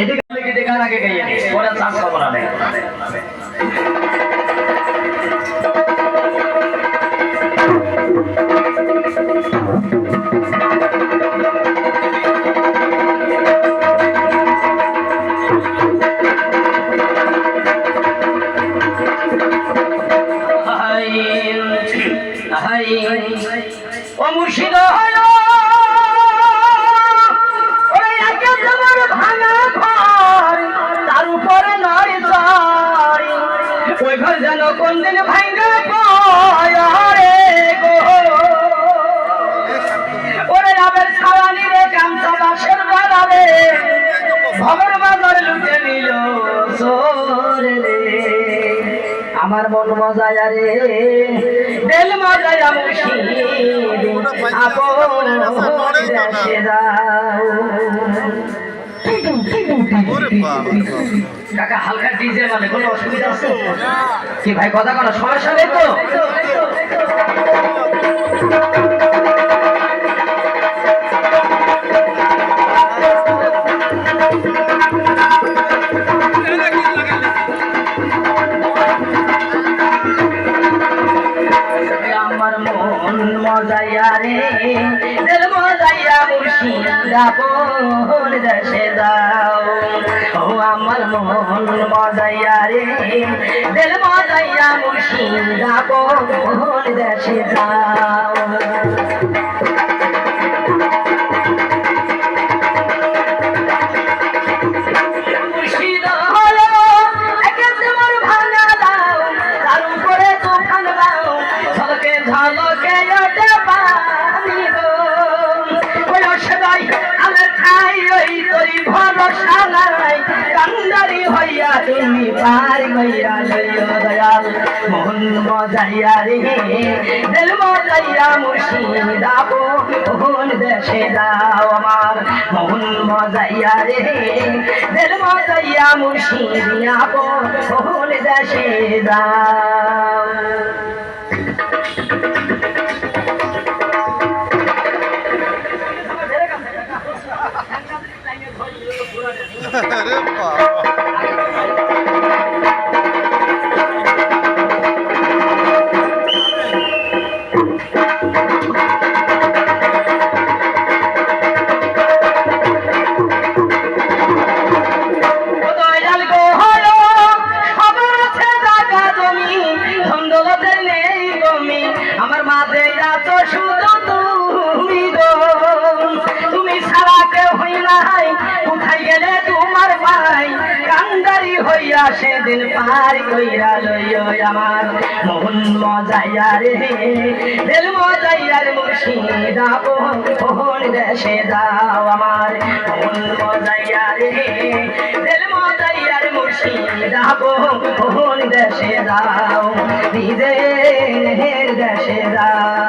এদিকে গান আগে গাইয়ে নে। পরে চান্স পাবো না নে। Hi, hi, ও মুর্শিদ হয় কোন দিন ভাঙ্গা পয় রে গো। ওরে আবার ছাওয়ানি রে কামসা বাসের বাড়াবে ভবর বাজার লুটে নিল সোরে আমার মন মজায় রে দিল মজায় মুর্শিদ আপন দেশে যাও। কাকা, হালকা ডিজে মানে কোনো অসুবিধা আছে? কি ভাই, কথা কোনো তো? মজাইয়া রে মজাইয়া মুর্শিদা বোন দেশে যাও। ও আমার মন মজাইয়া রে দিল মজাইয়া মুর্শিদা বোন দেশে যাও? ভরসা কান্দারি হইয়া তুমি পার গইয়া লইয়া দয়াল মন মজাইয়া রে, দিল মজাইয়া মুর্শিদা বোন দেশে দাও আমার? মন মজাইয়া রে, দিল মজাইয়া মুর্শিদিয়া বোন দেশে দাও আরে বাবা হইয়া সেদিন পার কইরা লইয় আমার মন মজাইয়া রে। দিল মজাইয়ার মুর্শিদা কোন দেশে যাও আমার মন মজাইয়া রে। দিল মজাইয়ার মুর্শিদা কোন দেশে যাও। নিজের দেশে যাও।